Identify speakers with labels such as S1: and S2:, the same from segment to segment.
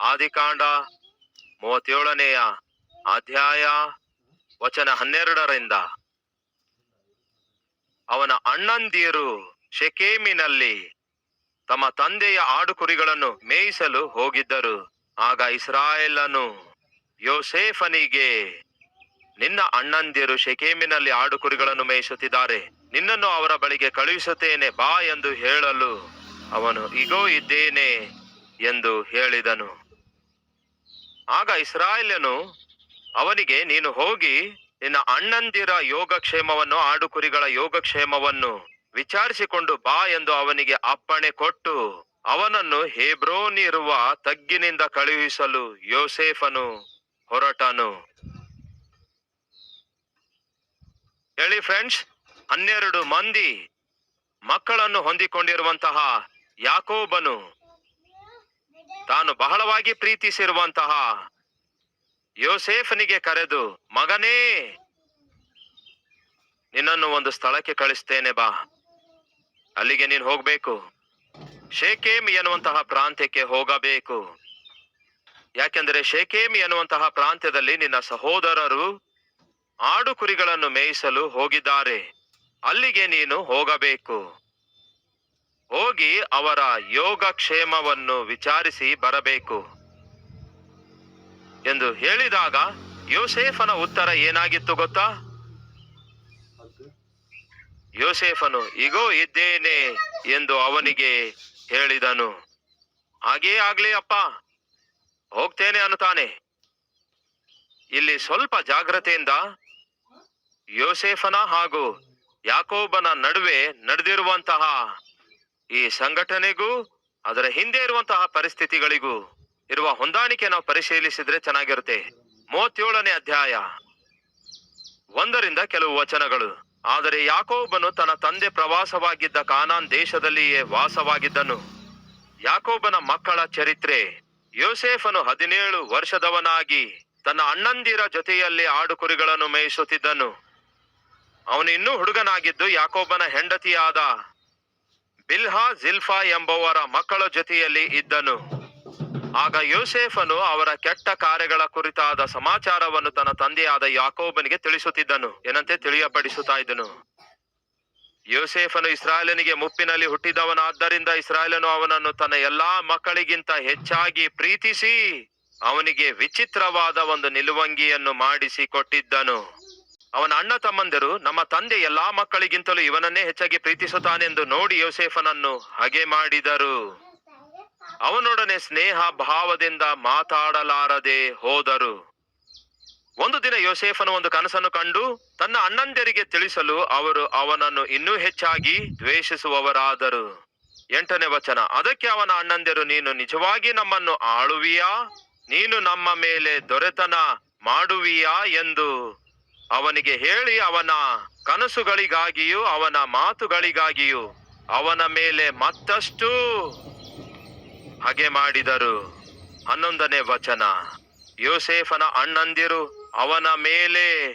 S1: ಆದಿಕಾಂಡ ಮೂವತ್ತೇಳನೆಯ ಅಧ್ಯಾಯ ವಚನ ಹನ್ನೆರಡರಿಂದ. ಅವನ ಅಣ್ಣಂದಿಯರು ಶೆಕೇಮಿನಲ್ಲಿ ತಮ್ಮ ತಂದೆಯ ಆಡುಕುರಿಗಳನ್ನು ಮೇಯಿಸಲು ಹೋಗಿದ್ದರು. ಆಗ ಇಸ್ರಾಯೇಲನು ಯೋಸೇಫನಿಗೆ, ನಿನ್ನ ಅಣ್ಣಂದಿರು ಶೆಕೇಮಿನಲ್ಲಿ ಆಡುಕುರಿಗಳನ್ನು ಮೇಯಿಸುತ್ತಿದ್ದಾರೆ. ನಿನ್ನನ್ನು ಅವರ ಬಳಿಗೆ ಕಳುಹಿಸುತ್ತೇನೆ, ಬಾ ಎಂದು ಹೇಳಲು ಅವನು, ಇಗೋ ಇದ್ದೇನೆ ಎಂದು ಹೇಳಿದನು. ಆಗ ಇಸ್ರಾಯೇಲನು ಅವನಿಗೆ, ನೀನು ಹೋಗಿ ನಿನ್ನ ಅಣ್ಣಂದಿರ ಯೋಗಕ್ಷೇಮವನ್ನು, ಆಡುಕುರಿಗಳ ಯೋಗಕ್ಷೇಮವನ್ನು ವಿಚಾರಿಸಿಕೊಂಡು ಬಾ ಎಂದು ಅವನಿಗೆ ಅಪ್ಪಣೆ ಕೊಟ್ಟು ಅವನನ್ನು ಹೇಬ್ರೋನಿರುವ ತಗ್ಗಿನಿಂದ ಕಳುಹಿಸಲು ಯೋಸೇಫನು ಹೊರಟನು. ಹೇಳಿ ಫ್ರೆಂಡ್ಸ್, ಹನ್ನೆರಡು ಮಂದಿ ಮಕ್ಕಳನ್ನು ಹೊಂದಿಕೊಂಡಿರುವಂತಹ ಯಾಕೋಬನು ತಾನು ಬಹಳವಾಗಿ ಪ್ರೀತಿಸಿರುವಂತಹ ಯೋಸೇಫನಿಗೆ ಕರೆದು, ಮಗನೇ, ನಿನ್ನನ್ನು ಒಂದು ಸ್ಥಳಕ್ಕೆ ಕಳಿಸ್ತೇನೆ ಬಾ. ಅಲ್ಲಿಗೆ ನೀನು ಹೋಗ್ಬೇಕು. ಶೇಕೇಮ್ ಎನ್ನುವಂತಹ ಪ್ರಾಂತ್ಯಕ್ಕೆ ಹೋಗಬೇಕು. ಯಾಕೆಂದರೆ ಶೇಕೇಮ್ ಎನ್ನುವಂತಹ ಪ್ರಾಂತ್ಯದಲ್ಲಿ ನಿನ್ನ ಸಹೋದರರು ಆಡು ಕುರಿಗಳನ್ನು ಮೇಯಿಸಲು ಹೋಗಿದ್ದಾರೆ. ಅಲ್ಲಿಗೆ ನೀನು ಹೋಗಬೇಕು. ಹೋಗಿ ಅವರ ಯೋಗಕ್ಷೇಮವನ್ನು ವಿಚಾರಿಸಿ ಬರಬೇಕು. ಎಂದು ಹೇಳಿದಾಗ ಯೋಸೇಫನ ಉತ್ತರ ಏನಾಗಿತ್ತು ಗೊತ್ತಾ? ಯೋಸೇಫನು, ಇಗೋ, ಇದ್ದೇನೆ ಎಂದು ಅವನಿಗೆ ಹೇಳಿದನು. ಹಾಗೇ ಆಗ್ಲಿ ಅಪ್ಪ, ಹೋಗ್ತೇನೆ ಅನ್ನುತ್ತಾನೆ. ಇಲ್ಲಿ ಸ್ವಲ್ಪ ಜಾಗ್ರತೆಯಿಂದ ಯೋಸೇಫನ ಹಾಗೂ ಯಾಕೋಬನ ನಡುವೆ ನಡೆದಿರುವಂತಹ ಈ ಸಂಘಟನೆಗೂ, ಅದರ ಹಿಂದೆ ಇರುವಂತಹ ಪರಿಸ್ಥಿತಿಗಳಿಗೂ ಇರುವ ಹೊಂದಾಣಿಕೆ ನಾವು ಪರಿಶೀಲಿಸಿದ್ರೆ ಚೆನ್ನಾಗಿರುತ್ತೆ. ಮೂವತ್ತೇಳನೇ ಅಧ್ಯಾಯ. ಒಂದರಿಂದ ಕೆಲವು ವಚನಗಳು. ಆದರೆ ಯಾಕೋಬನು ತನ್ನ ತಂದೆ ಪ್ರವಾಸವಾಗಿದ್ದ ಕಾನಾನ್ ದೇಶದಲ್ಲಿಯೇ ವಾಸವಾಗಿದ್ದನು. ಯಾಕೋಬನ ಮಕ್ಕಳ ಚರಿತ್ರೆ. ಯೋಸೇಫನು ಹದಿನೇಳು ವರ್ಷದವನಾಗಿ ತನ್ನ ಅಣ್ಣಂದಿರ ಜೊತೆಯಲ್ಲಿ ಆಡುಕುರಿಗಳನ್ನು ಮೇಯಿಸುತ್ತಿದ್ದನು. ಅವನು ಇನ್ನೂ ಹುಡುಗನಾಗಿದ್ದು ಯಾಕೋಬನ ಹೆಂಡತಿಯಾದ ಬಿಲ್ಹಾ ಜಿಲ್ಫಾ ಎಂಬುವರ ಮಕ್ಕಳ ಜೊತೆಯಲ್ಲಿ ಇದ್ದನು. ಆಗ ಯೋಸೇಫನು ಅವರ ಕೆಟ್ಟ ಕಾರ್ಯಗಳ ಕುರಿತಾದ ಸಮಾಚಾರವನ್ನು ತನ್ನ ತಂದೆಯಾದ ಯಾಕೋಬನಿಗೆ ತಿಳಿಸುತ್ತಿದ್ದನು, ಏನಂತೆ ತಿಳಿಯಪಡಿಸುತ್ತಾ ಇದ್ದನು. ಯೋಸೇಫನು ಇಸ್ರಾಯೇಲನಿಗೆ ಮುಪ್ಪಿನಲ್ಲಿ ಹುಟ್ಟಿದವನಾದ್ದರಿಂದ ಇಸ್ರಾಯೇಲನು ಅವನನ್ನು ತನ್ನ ಎಲ್ಲಾ ಮಕ್ಕಳಿಗಿಂತ ಹೆಚ್ಚಾಗಿ ಪ್ರೀತಿಸಿ ಅವನಿಗೆ ವಿಚಿತ್ರವಾದ ಒಂದು ನಿಲುವಂಗಿಯನ್ನು ಮಾಡಿಸಿ ಕೊಟ್ಟಿದ್ದನು. ಅವನ ಅಣ್ಣ ತಮ್ಮಂದಿರು ನಮ್ಮ ತಂದೆ ಎಲ್ಲಾ ಮಕ್ಕಳಿಗಿಂತಲೂ ಇವನನ್ನೇ ಹೆಚ್ಚಾಗಿ ಪ್ರೀತಿಸುತ್ತಾನೆಂದು ನೋಡಿ ಯೋಸೇಫನನ್ನು ಹಾಗೆ ಮಾಡಿದರು. ಅವನೊಡನೆ ಸ್ನೇಹ ಭಾವದಿಂದ ಮಾತಾಡಲಾರದೆ ಹೋದರು. ಒಂದು ದಿನ ಯೋಸೇಫನು ಒಂದು ಕನಸನ್ನು ಕಂಡು ತನ್ನ ಅಣ್ಣಂದಿರಿಗೆ ತಿಳಿಸಲು ಅವರು ಅವನನ್ನು ಇನ್ನೂ ಹೆಚ್ಚಾಗಿ ದ್ವೇಷಿಸುವವರಾದರು. ಎಂಟನೇ ವಚನ, ಅದಕ್ಕೆ ಅವನ ಅಣ್ಣಂದಿರು, ನೀನು ನಿಜವಾಗಿ ನಮ್ಮನ್ನು ಆಳುವಿಯಾ? ನೀನು ನಮ್ಮ ಮೇಲೆ ದೊರೆತನ ಮಾಡುವಿಯಾ ಎಂದು ಅವನಿಗೆ ಹೇಳಿ ಅವನ ಕನಸುಗಳಿಗಾಗಿಯೂ, ಅವನ ಮಾತುಗಳಿಗಾಗಿಯೂ, ಅವನ ಮೇಲೆ ಮತ್ತಷ್ಟು ಹಗೆ ಮಾಡಿದರು. ಹನ್ನೊಂದನೇ ವಚನ. ಯೋಸೇಫನ ಅಣ್ಣಂದಿರು ಅವನ ಮೇಲೆ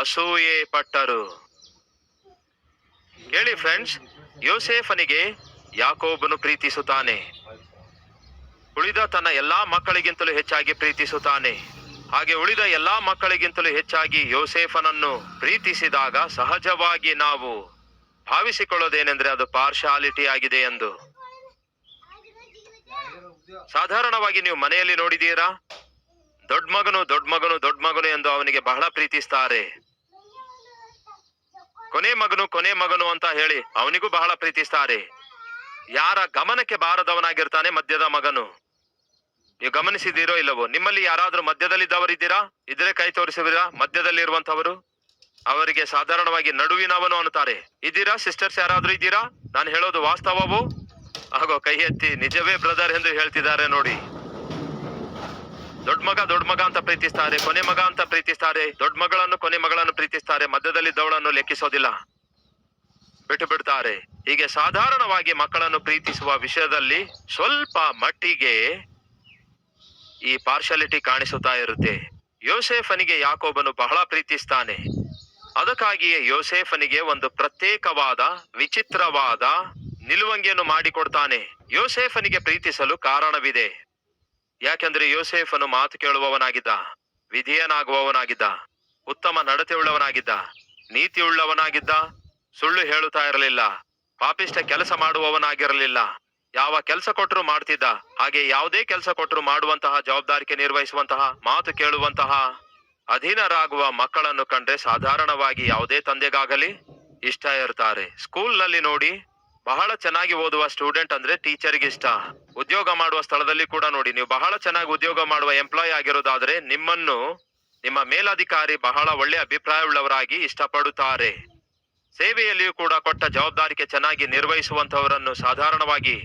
S1: ಅಸೂಯೆ ಪಟ್ಟರು. ಕೇಳಿ ಫ್ರೆಂಡ್ಸ್, ಯೋಸೇಫನಿಗೆ ಯಾಕೋಬನು ಪ್ರೀತಿಸುತ್ತಾನೆ. ಉಳಿದ ತನ್ನ ಎಲ್ಲಾ ಮಕ್ಕಳಿಗಿಂತಲೂ ಹೆಚ್ಚಾಗಿ ಪ್ರೀತಿಸುತ್ತಾನೆ. ಹಾಗೆ ಉಳಿದ ಎಲ್ಲಾ ಮಕ್ಕಳಿಗಿಂತಲೂ ಹೆಚ್ಚಾಗಿ ಯೋಸೇಫನನ್ನು ಪ್ರೀತಿಸಿದಾಗ ಸಹಜವಾಗಿ ನಾವು ಭಾವಿಸಿಕೊಳ್ಳೋದೇನೆಂದ್ರೆ ಅದು ಪಾರ್ಶಾಲಿಟಿ ಆಗಿದೆ ಎಂದು. ಸಾಧಾರಣವಾಗಿ ನೀವು ಮನೆಯಲ್ಲಿ ನೋಡಿದೀರಾ ದೊಡ್ಡ ಮಗನು ದೊಡ್ಡ ಮಗನು ದೊಡ್ಡ ಮಗನು ಎಂದು ಅವನಿಗೆ ಬಹಳ ಪ್ರೀತಿಸ್ತಾರೆ. ಕೊನೆ ಮಗನು ಕೊನೆ ಮಗನು ಅಂತ ಹೇಳಿ ಅವನಿಗೂ ಬಹಳ ಪ್ರೀತಿಸ್ತಾರೆ. ಯಾರ ಗಮನಕ್ಕೆ ಬಾರದವನಾಗಿರ್ತಾನೆ ಮಧ್ಯದ ಮಗನು. ನೀವು ಗಮನಿಸಿದ್ದೀರೋ ಇಲ್ಲವೋ? ನಿಮ್ಮಲ್ಲಿ ಯಾರಾದ್ರೂ ಮಧ್ಯದಲ್ಲಿದ್ದವರಿದ್ದೀರಾ? ಇದ್ರೆ ಕೈ ತೋರಿಸುವಿರಾ ಮಧ್ಯದಲ್ಲಿ ಇರುವಂತವರು ಅವರಿಗೆ ಸಾಧಾರಣವಾಗಿ ನಡುವಿನವನು ಅನ್ನುತ್ತಾರೆ. ಇದ್ದೀರಾ? ಸಿಸ್ಟರ್ಸ್ ಯಾರಾದ್ರೂ ಇದ್ದೀರಾ? ನಾನು ಹೇಳೋದು ವಾಸ್ತವವು? ಹಾಗೋ ಕೈ ಎತ್ತಿ, ನಿಜವೇ ಬ್ರದರ್ ಎಂದು ಹೇಳ್ತಿದ್ದಾರೆ ನೋಡಿ. ದೊಡ್ಡ ಮಗ ದೊಡ್ಡ ಮಗ ಅಂತ ಪ್ರೀತಿಸ್ತಾರೆ, ಕೊನೆ ಮಗ ಅಂತ ಪ್ರೀತಿಸ್ತಾರೆ, ದೊಡ್ಡ ಮಗಳನ್ನು, ಕೊನೆ ಮಗಳನ್ನು ಪ್ರೀತಿಸ್ತಾರೆ ಮಧ್ಯದಲ್ಲಿ ಮಧ್ಯದಲ್ಲಿದ್ದವಳನ್ನು ಲೆಕ್ಕಿಸೋದಿಲ್ಲ. ಬಿಟ್ಟು ಬಿಡ್ತಾರೆ. ಹೀಗೆ ಸಾಧಾರಣವಾಗಿ ಮಕ್ಕಳನ್ನು ಪ್ರೀತಿಸುವ ವಿಷಯದಲ್ಲಿ ಸ್ವಲ್ಪ ಮಟ್ಟಿಗೆ ಈ ಪಾರ್ಶಾಲಿಟಿ ಕಾಣಿಸುತ್ತಾ ಇರುತ್ತೆ. ಯೋಸೇಫನಿಗೆ ಯಾಕೋಬನು ಬಹಳ ಪ್ರೀತಿಸ್ತಾನೆ. ಅದಕ್ಕಾಗಿಯೇ ಯೋಸೇಫನಿಗೆ ಒಂದು ಪ್ರತ್ಯೇಕವಾದ, ವಿಚಿತ್ರವಾದ ನಿಲುವಂಗಿಯನ್ನು ಮಾಡಿಕೊಡ್ತಾನೆ. ಯೋಸೇಫನಿಗೆ ಪ್ರೀತಿಸಲು ಕಾರಣವಿದೆ. ಯಾಕೆಂದ್ರೆ ಯೋಸೇಫನು ಮಾತು ಕೇಳುವವನಾಗಿದ್ದ, ವಿಧಿಯನಾಗುವವನಾಗಿದ್ದ, ಉತ್ತಮ ನಡತೆಯುಳ್ಳವನಾಗಿದ್ದ, ನೀತಿಯುಳ್ಳವನಾಗಿದ್ದ, ಸುಳ್ಳು ಹೇಳುತ್ತಾ ಇರಲಿಲ್ಲ ಪಾಪಿಷ್ಟ ಕೆಲಸ ಮಾಡುವವನಾಗಿರಲಿಲ್ಲ. ಯಾವ ಕೆಲಸ ಕೊಟ್ಟರು ಮಾಡ್ತಿದ್ದ? ಹಾಗೆ ಯಾವುದೇ ಕೆಲಸ ಕೊಟ್ಟರು ಮಾಡುವಂತಹ ಜವಾಬ್ದಾರಿಕೆ ನಿರ್ವಹಿಸುವಂತಹ, ಮಾತು ಕೇಳುವಂತಹ ಅಧೀನರಾಗುವ ಮಕ್ಕಳನ್ನು ಕಂಡ್ರೆ ಸಾಧಾರಣವಾಗಿ ಯಾವುದೇ ತಂದೆಗಾಗಲಿ ಇಷ್ಟ ಇರ್ತಾರೆ. ಸ್ಕೂಲ್ನಲ್ಲಿ ನೋಡಿ ಬಹಳ ಚೆನ್ನಾಗಿ ಓದುವ ಸ್ಟೂಡೆಂಟ್ ಅಂದ್ರೆ ಟೀಚರ್ಗೆ ಇಷ್ಟ. ಉದ್ಯೋಗ ಮಾಡುವ ಸ್ಥಳದಲ್ಲಿ ಕೂಡ ನೋಡಿ, ನೀವು ಬಹಳ ಚೆನ್ನಾಗಿ ಉದ್ಯೋಗ ಮಾಡುವ ಎಂಪ್ಲಾಯ್ ಆಗಿರೋದಾದ್ರೆ ನಿಮ್ಮನ್ನು, ನಿಮ್ಮ ಮೇಲಧಿಕಾರಿ ಬಹಳ ಒಳ್ಳೆ ಅಭಿಪ್ರಾಯವುಳ್ಳವರಾಗಿ ಇಷ್ಟಪಡುತ್ತಾರೆ. ಸೇವೆಯಲ್ಲಿಯೂ ಕೂಡ ಕೊಟ್ಟ ಜವಾಬ್ದಾರಿಕೆ ಚೆನ್ನಾಗಿ ನಿರ್ವಹಿಸುವಂತವರನ್ನು ಸಾಧಾರಣವಾಗಿ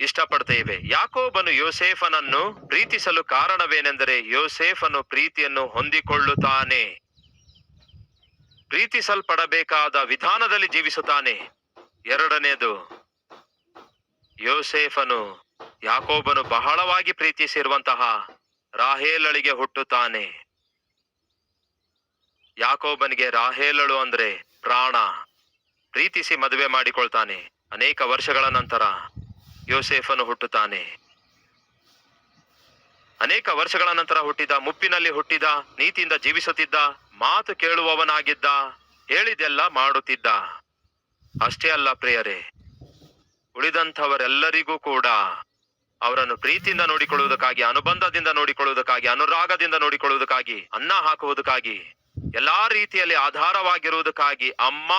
S1: ಇಷ್ಟಪಡ್ತೇವೆ. ಯಾಕೋಬನು ಯೋಸೇಫನನ್ನು ಪ್ರೀತಿಸಲು ಕಾರಣವೇನೆಂದರೆ ಯೋಸೇಫನು ಪ್ರೀತಿಯನ್ನು ಹೊಂದಿಕೊಳ್ಳುತ್ತಾನೆ. ಪ್ರೀತಿಸಲ್ಪಡಬೇಕಾದ ವಿಧಾನದಲ್ಲಿ ಜೀವಿಸುತ್ತಾನೆ. ಎರಡನೇದು, ಯೋಸೇಫನು ಯಾಕೋಬನು ಬಹಳವಾಗಿ ಪ್ರೀತಿಸಿರುವಂತಹ ರಾಹೇಲಳಿಗೆ ಹುಟ್ಟುತ್ತಾನೆ. ಯಾಕೋಬನಿಗೆ ರಾಹೇಲಳು ಅಂದ್ರೆ ಪ್ರಾಣ. ಪ್ರೀತಿಸಿ ಮದುವೆ ಮಾಡಿಕೊಳ್ತಾನೆ ಅನೇಕ ವರ್ಷಗಳ ನಂತರ. ಯೋಸೇಫನು ಹುಟ್ಟುತ್ತಾನೆ. ಅನೇಕ ವರ್ಷಗಳ ನಂತರ ಹುಟ್ಟಿದ, ಮುಪ್ಪಿನಲ್ಲಿ ಹುಟ್ಟಿದ, ನೀತಿಯಿಂದ ಜೀವಿಸುತ್ತಿದ್ದ, ಮಾತು ಕೇಳುವವನಾಗಿದ್ದ, ಹೇಳಿದೆಲ್ಲ ಮಾಡುತ್ತಿದ್ದ. ಅಷ್ಟೇ ಅಲ್ಲ ಪ್ರಿಯರೇ, ಉಳಿದಂಥವರೆಲ್ಲರಿಗೂ ಕೂಡ ಅವರನ್ನು ಪ್ರೀತಿಯಿಂದ ನೋಡಿಕೊಳ್ಳುವುದಕ್ಕಾಗಿ, ಅನುಬಂಧದಿಂದ ನೋಡಿಕೊಳ್ಳುವುದಕ್ಕಾಗಿ, ಅನುರಾಗದಿಂದ ನೋಡಿಕೊಳ್ಳುವುದಕ್ಕಾಗಿ, ಅನ್ನ ಹಾಕುವುದಕ್ಕಾಗಿ, ಎಲ್ಲಾ ರೀತಿಯಲ್ಲಿ ಆಧಾರವಾಗಿರುವುದಕ್ಕಾಗಿ ಅಮ್ಮ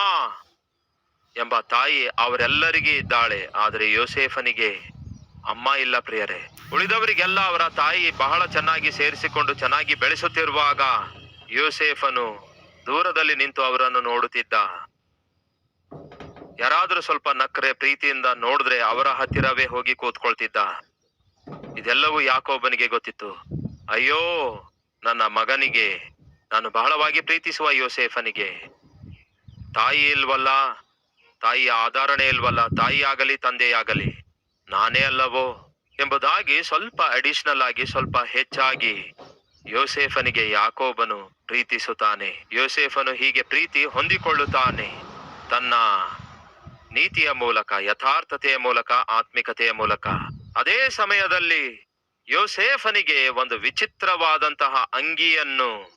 S1: ಎಂಬ ತಾಯಿ ಅವರೆಲ್ಲರಿಗೆ ಇದ್ದಾಳೆ, ಆದರೆ ಯೋಸೇಫನಿಗೆ, ಅಮ್ಮ ಇಲ್ಲ ಪ್ರಿಯರೇ, ಉಳಿದವರಿಗೆಲ್ಲ ಅವರ ತಾಯಿ ಬಹಳ ಚೆನ್ನಾಗಿ ಸೇರಿಸಿಕೊಂಡು ಚೆನ್ನಾಗಿ ಬೆಳೆಸುತ್ತಿರುವಾಗ ಯೋಸೇಫನು ದೂರದಲ್ಲಿ ನಿಂತು ಅವರನ್ನು ನೋಡುತ್ತಿದ್ದ. ಯಾರಾದರೂ ಸ್ವಲ್ಪ ನಕ್ರೆ ಪ್ರೀತಿಯಿಂದ ನೋಡಿದ್ರೆ ಅವರ ಹತ್ತಿರವೇ ಹೋಗಿ ಕೂತ್ಕೊಳ್ತಿದ್ದ. ಇದೆಲ್ಲವೂ ಯಾಕೋಬನಿಗೆ ಗೊತ್ತಿತ್ತು. ಅಯ್ಯೋ, ನನ್ನ ಮಗನಿಗೆ, ನಾನು ಬಹಳವಾಗಿ ಪ್ರೀತಿಸುವ ಯೋಸೇಫನಿಗೆ. ತಾಯಿ ಇಲ್ವಲ್ಲ ತಾಯಿಯ ಆಧಾರಣೆ ಇಲ್ವಲ್ಲ ತಾಯಿಯಾಗಲಿ ತಂದೆಯಾಗಲಿ ನಾನೇ ಅಲ್ಲವೋ ಎಂಬುದಾಗಿ ಸ್ವಲ್ಪ ಅಡಿಷನಲ್ ಆಗಿ, ಸ್ವಲ್ಪ ಹೆಚ್ಚಾಗಿ ಯೋಸೇಫನಿಗೆ ಯಾಕೋಬನು ಪ್ರೀತಿಸುತ್ತಾನೆ. ಯೋಸೇಫನು ಹೀಗೆ ಪ್ರೀತಿ ಹೊಂದಿಕೊಳ್ಳುತ್ತಾನೆ. ತನ್ನ ನೀತಿಯ ಮೂಲಕ, ಯಥಾರ್ಥತೆಯ ಮೂಲಕ, ಆತ್ಮಿಕತೆಯ ಮೂಲಕ. ಅದೇ ಸಮಯದಲ್ಲಿ ಯೋಸೇಫನಿಗೆ ಒಂದು ವಿಚಿತ್ರವಾದಂತಹ ಅಂಗಿಯನ್ನು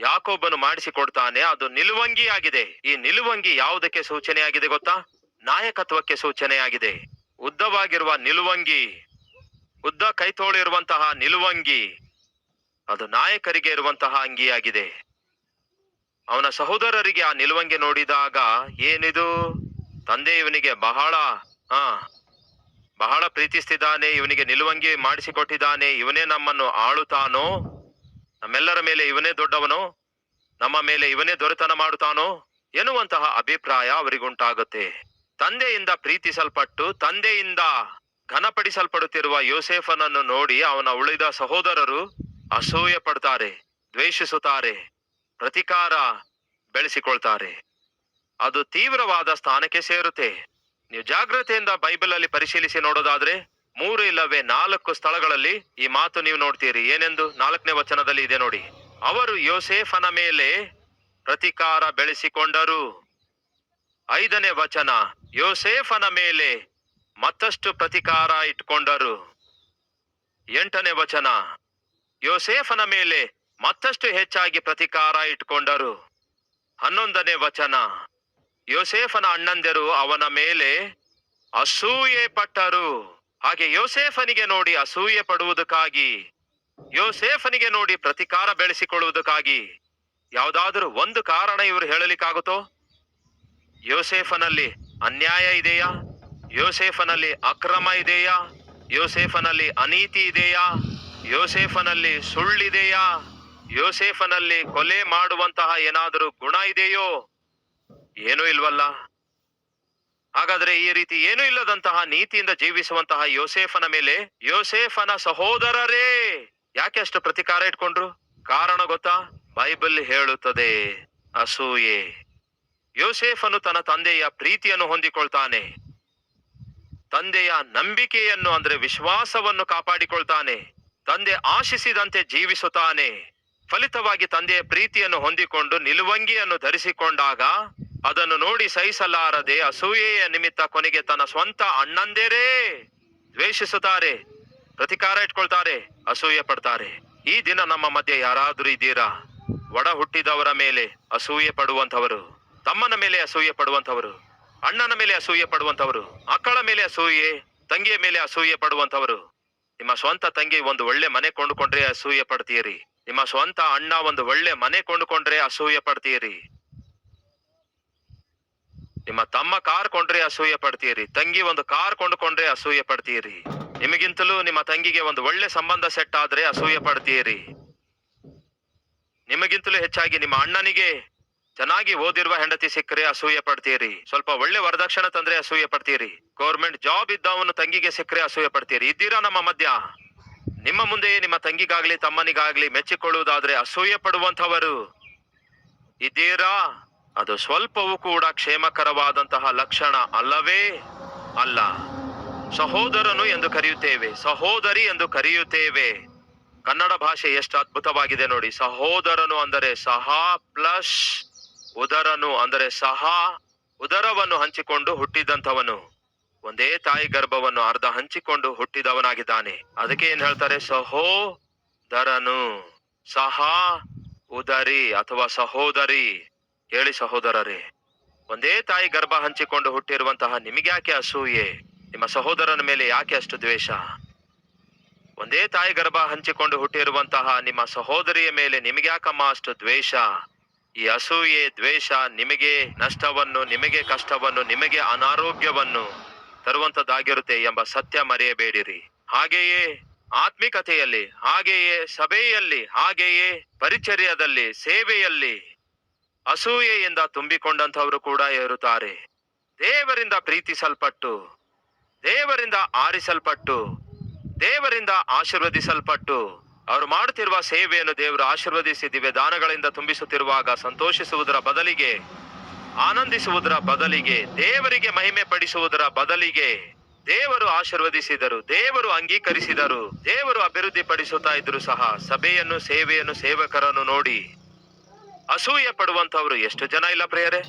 S1: ಯಾಕೋಬನು ಮಾಡಿಸಿಕೊಡ್ತಾನೆ, ಅದು ನಿಲುವಂಗಿಯಾಗಿದೆ. ಈ ನಿಲುವಂಗಿ ಯಾವುದಕ್ಕೆ ಸೂಚನೆಯಾಗಿದೆ ಗೊತ್ತಾ? ನಾಯಕತ್ವಕ್ಕೆ ಸೂಚನೆಯಾಗಿದೆ. ಉದ್ದವಾಗಿರುವ ನಿಲುವಂಗಿ, ಉದ್ದ ಕೈತೋಳಿರುವಂತಹ ನಿಲುವಂಗಿ, ಅದು ನಾಯಕರಿಗೆ ಇರುವಂತಹ ಅಂಗಿಯಾಗಿದೆ. ಅವನ ಸಹೋದರರಿಗೆ ಆ ನಿಲುವಂಗಿ ನೋಡಿದಾಗ ಏನಿದು? ತಂದೆ ಇವನಿಗೆ ಬಹಳ, ಹಾ, ಬಹಳ ಪ್ರೀತಿಸ್ತಿದ್ದಾನೆ, ಇವನಿಗೆ ನಿಲುವಂಗಿ ಮಾಡಿಸಿಕೊಟ್ಟಿದ್ದಾನೆ, ಇವನೇ ನಮ್ಮನ್ನು ಆಳುತ್ತಾನೋ? ನಮ್ಮೆಲ್ಲರ ಮೇಲೆ ಇವನೇ ದೊಡ್ಡವನೋ, ನಮ್ಮ ಮೇಲೆ ಇವನೇ ದೊರೆತನ ಮಾಡುತ್ತಾನೋ ಎನ್ನುವಂತಹ ಅಭಿಪ್ರಾಯ ಅವರಿಗುಂಟಾಗುತ್ತೆ. ತಂದೆಯಿಂದ ಪ್ರೀತಿಸಲ್ಪಟ್ಟು, ತಂದೆಯಿಂದ ಘನಪಡಿಸಲ್ಪಡುತ್ತಿರುವ ಯೋಸೇಫನನ್ನು ನೋಡಿ ಅವನ ಉಳಿದ ಸಹೋದರರು ಅಸೂಯೆ ಪಡ್ತಾರೆ, ದ್ವೇಷಿಸುತ್ತಾರೆ, ಪ್ರತಿಕಾರ ಬೆಳೆಸಿಕೊಳ್ತಾರೆ. ಅದು ತೀವ್ರವಾದ ಸ್ಥಾನಕ್ಕೆ ಸೇರುತ್ತೆ. ನೀವು ಜಾಗ್ರತೆಯಿಂದ ಬೈಬಲ್ ಅಲ್ಲಿ ಪರಿಶೀಲಿಸಿ ನೋಡೋದಾದ್ರೆ ಮೂರು ಇಲ್ಲವೇ ನಾಲ್ಕು ಸ್ಥಳಗಳಲ್ಲಿ ಈ ಮಾತು ನೀವು ನೋಡ್ತೀರಿ. ಏನೆಂದು ನಾಲ್ಕನೇ ವಚನದಲ್ಲಿ ಇದೆ ನೋಡಿ. ಅವರು ಯೋಸೇಫನ ಮೇಲೆ ಪ್ರತಿಕಾರ ಬೆಳೆಸಿಕೊಂಡರು. ಐದನೇ ವಚನ, ಯೋಸೇಫನ ಮೇಲೆ ಮತ್ತಷ್ಟು ಪ್ರತಿಕಾರ ಇಟ್ಕೊಂಡರು. ಎಂಟನೇ ವಚನ, ಯೋಸೇಫನ ಮೇಲೆ ಮತ್ತಷ್ಟು ಹೆಚ್ಚಾಗಿ ಪ್ರತಿಕಾರ ಇಟ್ಕೊಂಡರು. ಹನ್ನೊಂದನೇ ವಚನ, ಯೋಸೇಫನ ಅಣ್ಣಂದಿರು ಅವನ ಮೇಲೆ ಅಸೂಯೆ ಪಟ್ಟರು ಹಾಗೆ ಯೋಸೇಫನಿಗೆ ನೋಡಿ ಅಸೂಯೆ ಪಡುವುದಕ್ಕಾಗಿ, ಯೋಸೇಫನಿಗೆ ನೋಡಿ ಪ್ರತಿಕಾರ ಬೆಳೆಸಿಕೊಳ್ಳುವುದಕ್ಕಾಗಿ ಯಾವುದಾದರೂ ಒಂದು ಕಾರಣ ಇವರು ಹೇಳಲಿಕ್ಕಾಗುತ್ತೋ? ಯೋಸೇಫನಲ್ಲಿ ಅನ್ಯಾಯ ಇದೆಯಾ? ಯೋಸೇಫನಲ್ಲಿ ಅಕ್ರಮ ಇದೆಯಾ? ಯೋಸೇಫನಲ್ಲಿ ಅನೀತಿ ಇದೆಯಾ? ಯೋಸೇಫನಲ್ಲಿ ಸುಳ್ಳಿದೆಯಾ? ಯೋಸೇಫನಲ್ಲಿ ಕೊಲೆ ಮಾಡುವಂತಹ ಏನಾದರೂ ಗುಣ ಇದೆಯೋ? ಏನೂ ಇಲ್ವಲ್ಲ. ಹಾಗಾದ್ರೆ ಈ ರೀತಿ ಏನೂ ಇಲ್ಲದಂತಹ ನೀತಿಯಿಂದ ಜೀವಿಸುವಂತಹ ಯೋಸೇಫನ ಮೇಲೆ ಯೋಸೇಫನ ಸಹೋದರರೇ, ಯಾಕೆ ಅಷ್ಟು ಪ್ರತಿಕಾರ ಇಟ್ಕೊಂಡ್ರು? ಕಾರಣ ಗೊತ್ತಾ? ಬೈಬಲ್ ಹೇಳುತ್ತದೆ, ಅಸೂಯೆ. ಯೋಸೇಫನು ತನ್ನ ತಂದೆಯ ಪ್ರೀತಿಯನ್ನು ಹೊಂದಿಕೊಳ್ತಾನೆ. ತಂದೆಯ ನಂಬಿಕೆಯನ್ನು ಅಂದ್ರೆ ವಿಶ್ವಾಸವನ್ನು ಕಾಪಾಡಿಕೊಳ್ತಾನೆ. ತಂದೆ ಆಶಿಸಿದಂತೆ ಜೀವಿಸುತ್ತಾನೆ. ಫಲಿತವಾಗಿ ತಂದೆಯ ಪ್ರೀತಿಯನ್ನು ಹೊಂದಿಕೊಂಡು ನಿಲುವಂಗಿಯನ್ನು ಧರಿಸಿಕೊಂಡಾಗ ಅದನ್ನು ನೋಡಿ ಸಹಿಸಲಾರದೆ ಅಸೂಯೆಯ ನಿಮಿತ್ತ ಕೊನೆಗೆ ತನ್ನ ಸ್ವಂತ ಅಣ್ಣಂದೇರೇ ದ್ವೇಷಿಸುತ್ತಾರೆ, ಪ್ರತಿಕಾರ ಇಟ್ಕೊಳ್ತಾರೆ, ಅಸೂಯೆ ಪಡ್ತಾರೆ. ಈ ದಿನ ನಮ್ಮ ಮಧ್ಯೆ ಯಾರಾದರೂ ಇದ್ದೀರಾ? ಒಡ ಹುಟ್ಟಿದವರ ಮೇಲೆ ಅಸೂಯೆ ಪಡುವಂತವರು ತಮ್ಮನ ಮೇಲೆ ಅಸೂಯೆ ಪಡುವಂತವರು ಅಣ್ಣನ ಮೇಲೆ ಅಸೂಯೆ ಪಡುವಂತವರು ಮಕ್ಕಳ ಮೇಲೆ ಅಸೂಯೆ, ತಂಗಿಯ ಮೇಲೆ ಅಸೂಯೆ ಪಡುವಂತವರು ನಿಮ್ಮ ಸ್ವಂತ ತಂಗಿ ಒಂದು ಒಳ್ಳೆ ಮನೆ ಕೊಂಡುಕೊಂಡ್ರೆ ಅಸೂಯೆ ಪಡ್ತೀರಿ. ನಿಮ್ಮ ಸ್ವಂತ ಅಣ್ಣ ಒಂದು ಒಳ್ಳೆ ಮನೆ ಕೊಂಡುಕೊಂಡ್ರೆ ಅಸೂಯೆ ಪಡ್ತೀರಿ. ನಿಮ್ಮ ತಮ್ಮ ಕಾರ್ ಕೊಂಡ್ರೆ ಅಸೂಯೆ ಪಡ್ತೀರಿ, ತಂಗಿ ಒಂದು ಕಾರ್ ಕೊಂಡುಕೊಂಡ್ರೆ ಅಸೂಯೆ ಪಡ್ತೀರಿ. ನಿಮಗಿಂತಲೂ ನಿಮ್ಮ ತಂಗಿಗೆ ಒಂದು ಒಳ್ಳೆ ಸಂಬಂಧ ಸೆಟ್ ಆದ್ರೆ ಅಸೂಯೆ ಪಡ್ತೀರಿ. ನಿಮಗಿಂತಲೂ ಹೆಚ್ಚಾಗಿ ನಿಮ್ಮ ಅಣ್ಣನಿಗೆ ಚೆನ್ನಾಗಿ ಓದಿರುವ ಹೆಂಡತಿ ಸಿಕ್ಕರೆ ಅಸೂಯೆ ಪಡ್ತೀರಿ. ಸ್ವಲ್ಪ ಒಳ್ಳೆ ವರದಕ್ಷಿಣೆ ತಂದ್ರೆ ಅಸೂಯೆ ಪಡ್ತೀರಿ. ಗೌರ್ಮೆಂಟ್ ಜಾಬ್ ಇದ್ದವನು ತಂಗಿಗೆ ಸಿಕ್ಕರೆ ಅಸೂಯೆ ಪಡ್ತೀರಿ. ಇದ್ದೀರಾ ನಮ್ಮ ಮಧ್ಯ? ನಿಮ್ಮ ಮುಂದೆಯೇ ನಿಮ್ಮ ತಂಗಿಗಾಗ್ಲಿ, ತಮ್ಮನಿಗಾಗ್ಲಿ ಮೆಚ್ಚಿಕೊಳ್ಳುವುದಾದ್ರೆ ಅಸೂಯೆ ಪಡುವಂತವರು ಇದ್ದೀರಾ? ಅದು ಸ್ವಲ್ಪವೂ ಕೂಡ ಕ್ಷೇಮಕರವಾದಂತಹ ಲಕ್ಷಣ ಅಲ್ಲವೇ ಅಲ್ಲ. ಸಹೋದರನು ಎಂದು ಕರೆಯುತ್ತೇವೆ, ಸಹೋದರಿ ಎಂದು ಕರೆಯುತ್ತೇವೆ. ಕನ್ನಡ ಭಾಷೆ ಎಷ್ಟು ಅದ್ಭುತವಾಗಿದೆ ನೋಡಿ. ಸಹೋದರನು ಅಂದರೆ ಸಹ ಪ್ಲಸ್ ಉದರನು ಅಂದರೆ ಸಹ ಉದರವನ್ನು ಹಂಚಿಕೊಂಡು ಹುಟ್ಟಿದಂಥವನು. ಒಂದೇ ತಾಯಿ ಗರ್ಭವನ್ನು ಅರ್ಧ ಹಂಚಿಕೊಂಡು ಹುಟ್ಟಿದವನಾಗಿದ್ದಾನೆ. ಅದಕ್ಕೆ ಏನ್ ಹೇಳ್ತಾರೆ? ಸಹೋದರನು. ಸಹ ಉದರಿ ಅಥವಾ ಸಹೋದರಿ. ಹೇಳಿ ಸಹೋದರರೇ, ಒಂದೇ ತಾಯಿ ಗರ್ಭ ಹಂಚಿಕೊಂಡು ಹುಟ್ಟಿರುವಂತಹ ನಿಮಗ್ಯಾಕೆ ಅಸೂಯೆ? ನಿಮ್ಮ ಸಹೋದರನ ಮೇಲೆ ಯಾಕೆ ಅಷ್ಟು ದ್ವೇಷ? ಒಂದೇ ತಾಯಿ ಗರ್ಭ ಹಂಚಿಕೊಂಡು ಹುಟ್ಟಿರುವಂತಹ ನಿಮ್ಮ ಸಹೋದರಿಯ ಮೇಲೆ ನಿಮಗ್ಯಾಕಮ್ಮ ಅಷ್ಟು ದ್ವೇಷ? ಈ ಅಸೂಯೆ, ದ್ವೇಷ ನಿಮಗೆ ನಷ್ಟವನ್ನು, ನಿಮಗೆ ಕಷ್ಟವನ್ನು, ನಿಮಗೆ ಅನಾರೋಗ್ಯವನ್ನು ತರುವಂತದ್ದಾಗಿರುತ್ತೆ ಎಂಬ ಸತ್ಯ ಮರೆಯಬೇಡಿರಿ. ಹಾಗೆಯೇ ಆತ್ಮಿಕತೆಯಲ್ಲಿ, ಹಾಗೆಯೇ ಸಭೆಯಲ್ಲಿ, ಹಾಗೆಯೇ ಪರಿಚರ್ಯದಲ್ಲಿ, ಸೇವೆಯಲ್ಲಿ ಅಸೂಯೆಯಿಂದ ತುಂಬಿಕೊಂಡಂತವರು ಕೂಡ ಏರುತ್ತಾರೆ. ದೇವರಿಂದ ಪ್ರೀತಿಸಲ್ಪಟ್ಟು, ದೇವರಿಂದ ಆರಿಸಲ್ಪಟ್ಟು, ದೇವರಿಂದ ಆಶೀರ್ವದಿಸಲ್ಪಟ್ಟು, ಅವರು ಮಾಡುತ್ತಿರುವ ಸೇವೆಯನ್ನು ದೇವರು ಆಶೀರ್ವದಿಸಿ ದಿವ್ಯ ದಾನಗಳಿಂದ ತುಂಬಿಸುತ್ತಿರುವಾಗ ಸಂತೋಷಿಸುವುದರ ಬದಲಿಗೆ, ಆನಂದಿಸುವುದರ ಬದಲಿಗೆ, ದೇವರಿಗೆ ಮಹಿಮೆ ಪಡಿಸುವುದರ ಬದಲಿಗೆ ದೇವರು ಆಶೀರ್ವದಿಸಿದರು, ದೇವರು ಅಂಗೀಕರಿಸಿದರು, ದೇವರು ಅಭಿವೃದ್ಧಿ ಪಡಿಸುತ್ತಾ ಇದ್ರು ಸಹ ಸಭೆಯನ್ನು, ಸೇವೆಯನ್ನು ಸೇವಕರನ್ನು ನೋಡಿ ಅಸೂಯೆ ಪಡುವಂತವರು ಎಷ್ಟು ಜನ ಇಲ್ಲ ಪ್ರಿಯರೇ?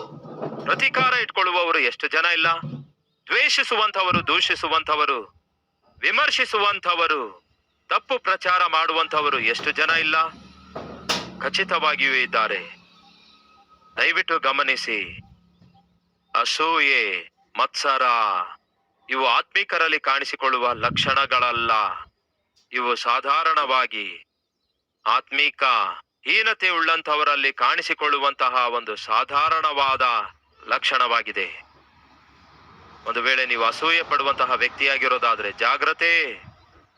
S1: ಪ್ರತಿಕಾರ ಇಟ್ಕೊಳ್ಳುವವರು ಎಷ್ಟು ಜನ ಇಲ್ಲ? ದ್ವೇಷಿಸುವಂತವರು ದೂಷಿಸುವಂತವರು ವಿಮರ್ಶಿಸುವಂತವರು ತಪ್ಪು ಪ್ರಚಾರ ಮಾಡುವಂತವರು ಎಷ್ಟು ಜನ ಇಲ್ಲ? ಖಚಿತವಾಗಿಯೂ ಇದ್ದಾರೆ. ದಯವಿಟ್ಟು ಗಮನಿಸಿ. ಅಸೂಯೆ, ಮತ್ಸರ, ಇವು ಆತ್ಮೀಕರಲ್ಲಿ ಕಾಣಿಸಿಕೊಳ್ಳುವ ಲಕ್ಷಣಗಳಲ್ಲ. ಇವು ಸಾಧಾರಣವಾಗಿ ಆತ್ಮೀಕ ಹೀನತೆ ಉಳ್ಳಂಥವರಲ್ಲಿ ಕಾಣಿಸಿಕೊಳ್ಳುವಂತಹ ಒಂದು ಸಾಧಾರಣವಾದ ಲಕ್ಷಣವಾಗಿದೆ. ಒಂದು ವೇಳೆ ನೀವು ಅಸೂಯೆ ಪಡುವಂತಹ ವ್ಯಕ್ತಿಯಾಗಿರೋದಾದ್ರೆ ಜಾಗ್ರತೆ,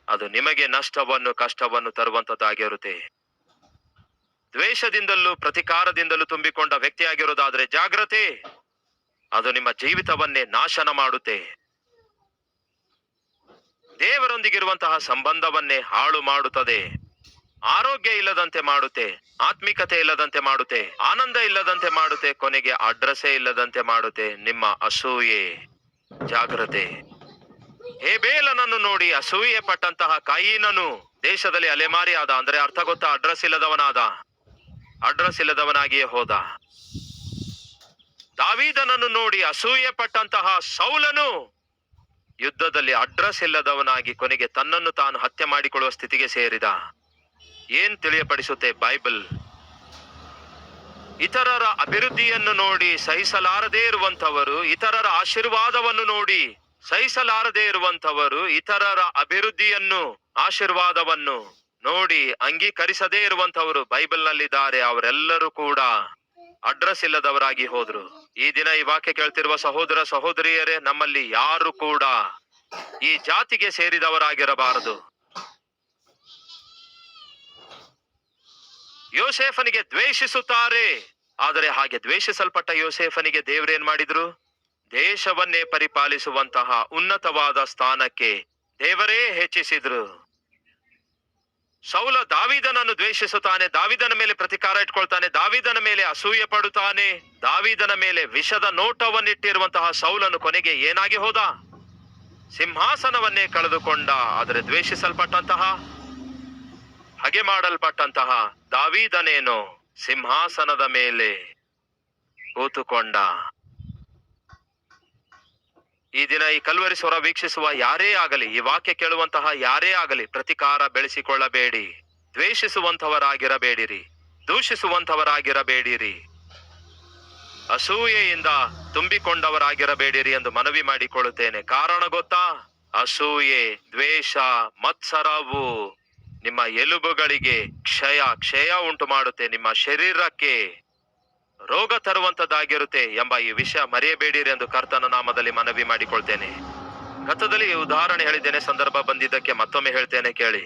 S1: ಅದು ನಿಮಗೆ ನಷ್ಟವನ್ನು, ಕಷ್ಟವನ್ನು ತರುವಂತದ್ದಾಗಿರುತ್ತೆ ದ್ವೇಷದಿಂದಲೂ, ಪ್ರತಿಕಾರದಿಂದಲೂ ತುಂಬಿಕೊಂಡ ವ್ಯಕ್ತಿಯಾಗಿರೋದಾದ್ರೆ ಜಾಗ್ರತೆ, ಅದು ನಿಮ್ಮ ಜೀವಿತವನ್ನೇ ನಾಶನ ಮಾಡುತ್ತೆ. ದೇವರೊಂದಿಗಿರುವಂತಹ ಸಂಬಂಧವನ್ನೇ ಹಾಳು ಮಾಡುತ್ತದೆ. ಆರೋಗ್ಯ ಇಲ್ಲದಂತೆ ಮಾಡುತ್ತೆ, ಆತ್ಮಿಕತೆ ಇಲ್ಲದಂತೆ ಮಾಡುತ್ತೆ, ಆನಂದ ಇಲ್ಲದಂತೆ ಮಾಡುತ್ತೆ, ಕೊನೆಗೆ ಅಡ್ರೆಸ್ಸೇ ಇಲ್ಲದಂತೆ ಮಾಡುತ್ತೆ. ನಿಮ್ಮ ಅಸೂಯೆ. ಜಾಗ್ರತೆ. ಹೇಬೇಲನನ್ನು ನೋಡಿ ಅಸೂಯೆ ಪಟ್ಟಂತಹ ಕಾಯಿನನು ದೇಶದಲ್ಲಿ ಅಲೆಮಾರಿ ಆದ ಅಂದ್ರೆ ಅರ್ಥ ಗೊತ್ತಾ? ಅಡ್ರೆಸ್ ಇಲ್ಲದವನಾದ. ಅಡ್ರೆಸ್ ಇಲ್ಲದವನಾಗಿಯೇ ಹೋದ. ದಾವಿದನನ್ನು ನೋಡಿ ಅಸೂಯೆ ಪಟ್ಟಂತಹ ಸೌಲನು ಯುದ್ಧದಲ್ಲಿ ಅಡ್ರೆಸ್ ಇಲ್ಲದವನಾಗಿ ಕೊನೆಗೆ ತನ್ನನ್ನು ತಾನು ಹತ್ಯೆ ಮಾಡಿಕೊಳ್ಳುವ ಸ್ಥಿತಿಗೆ ಸೇರಿದ. ಏನ್ ತಿಳಿಯಪಡಿಸುತ್ತೆ ಬೈಬಲ್? ಇತರರ ಅಭಿವೃದ್ಧಿಯನ್ನು ನೋಡಿ ಸಹಿಸಲಾರದೇ ಇರುವಂತವರು ಇತರರ ಆಶೀರ್ವಾದವನ್ನು ನೋಡಿ ಸಹಿಸಲಾರದೇ ಇರುವಂತವರು ಇತರರ ಅಭಿವೃದ್ಧಿಯನ್ನು, ಆಶೀರ್ವಾದವನ್ನು ನೋಡಿ ಅಂಗೀಕರಿಸದೇ ಇರುವಂತವರು ಬೈಬಲ್ ನಲ್ಲಿದ್ದಾರೆ ಅವರೆಲ್ಲರೂ ಕೂಡ ಅಡ್ರೆಸ್ ಇಲ್ಲದವರಾಗಿ ಹೋದ್ರು. ಈ ದಿನ ಈ ವಾಕ್ಯ ಕೇಳ್ತಿರುವ ಸಹೋದರ, ಸಹೋದರಿಯರೇ, ನಮ್ಮಲ್ಲಿ ಯಾರು ಕೂಡ ಈ ಜಾತಿಗೆ ಸೇರಿದವರಾಗಿರಬಾರದು. ಯೋಸೇಫನಿಗೆ ದ್ವೇಷಿಸುತ್ತಾರೆ. ಆದರೆ ಹಾಗೆ ದ್ವೇಷಿಸಲ್ಪಟ್ಟ ಯೋಸೇಫನಿಗೆ ದೇವ್ರೇನ್ ಮಾಡಿದ್ರು? ದೇಶವನ್ನೇ ಪರಿಪಾಲಿಸುವಂತಹ ಉನ್ನತವಾದ ಸ್ಥಾನಕ್ಕೆ ದೇವರೇ ಹೆಚ್ಚಿಸಿದ್ರು. ಸೌಲ ದಾವಿದನನ್ನು ದ್ವೇಷಿಸುತ್ತಾನೆ, ದಾವಿದನ ಮೇಲೆ ಪ್ರತಿಕಾರ ಇಟ್ಕೊಳ್ತಾನೆ, ದಾವಿದನ ಮೇಲೆ ಅಸೂಯೆ ಪಡುತ್ತಾನೆ, ದಾವಿದನ ಮೇಲೆ ವಿಷದ ನೋಟವನ್ನಿಟ್ಟಿರುವಂತಹ ಸೌಲನು ಕೊನೆಗೆ ಏನಾಗಿ ಹೋದ? ಸಿಂಹಾಸನವನ್ನೇ ಕಳೆದುಕೊಂಡ, ಆದರೆ ದ್ವೇಷಿಸಲ್ಪಟ್ಟಂತಹ ಹಗೆ ಮಾಡಲ್ಪಟ್ಟಂತಹ ದಾವೀದನೇನು ಸಿಂಹಾಸನದ ಮೇಲೆ ಕೂತುಕೊಂಡ. ಈ ದಿನ ಈ ಕಲ್ವರಿ ಸ್ವರ ವೀಕ್ಷಿಸುವ ಯಾರೇ ಆಗಲಿ, ಈ ವಾಕ್ಯ ಕೇಳುವಂತಹ ಯಾರೇ ಆಗಲಿ ಪ್ರತಿಕಾರ ಬೆಳೆಸಿಕೊಳ್ಳಬೇಡಿ ದ್ವೇಷಿಸುವಂತವರಾಗಿರಬೇಡಿರಿ ದೂಷಿಸುವಂತವರಾಗಿರಬೇಡಿರಿ ಅಸೂಯೆಯಿಂದ ತುಂಬಿಕೊಂಡವರಾಗಿರಬೇಡಿರಿ ಎಂದು ಮನವಿ ಮಾಡಿಕೊಳ್ಳುತ್ತೇನೆ. ಕಾರಣ ಗೊತ್ತಾ? ಅಸೂಯೆ, ದ್ವೇಷ, ಮತ್ಸರವು. ನಿಮ್ಮ ಎಲುಬುಗಳಿಗೆ ಕ್ಷಯ ಕ್ಷಯ ಉಂಟು ಮಾಡುತ್ತೆ. ನಿಮ್ಮ ಶರೀರಕ್ಕೆ ರೋಗ ತರುವಂತದ್ದಾಗಿರುತ್ತೆ ಎಂಬ ಈ ವಿಷಯ ಮರೆಯಬೇಡಿರಿ ಎಂದು ಕರ್ತನ ನಾಮದಲ್ಲಿ ಮನವಿ ಮಾಡಿಕೊಳ್ತೇನೆ. ಗತದಲ್ಲಿ ಉದಾಹರಣೆ ಹೇಳಿದ್ದೇನೆ, ಸಂದರ್ಭ ಬಂದಿದ್ದಕ್ಕೆ ಮತ್ತೊಮ್ಮೆ ಹೇಳ್ತೇನೆ, ಕೇಳಿ.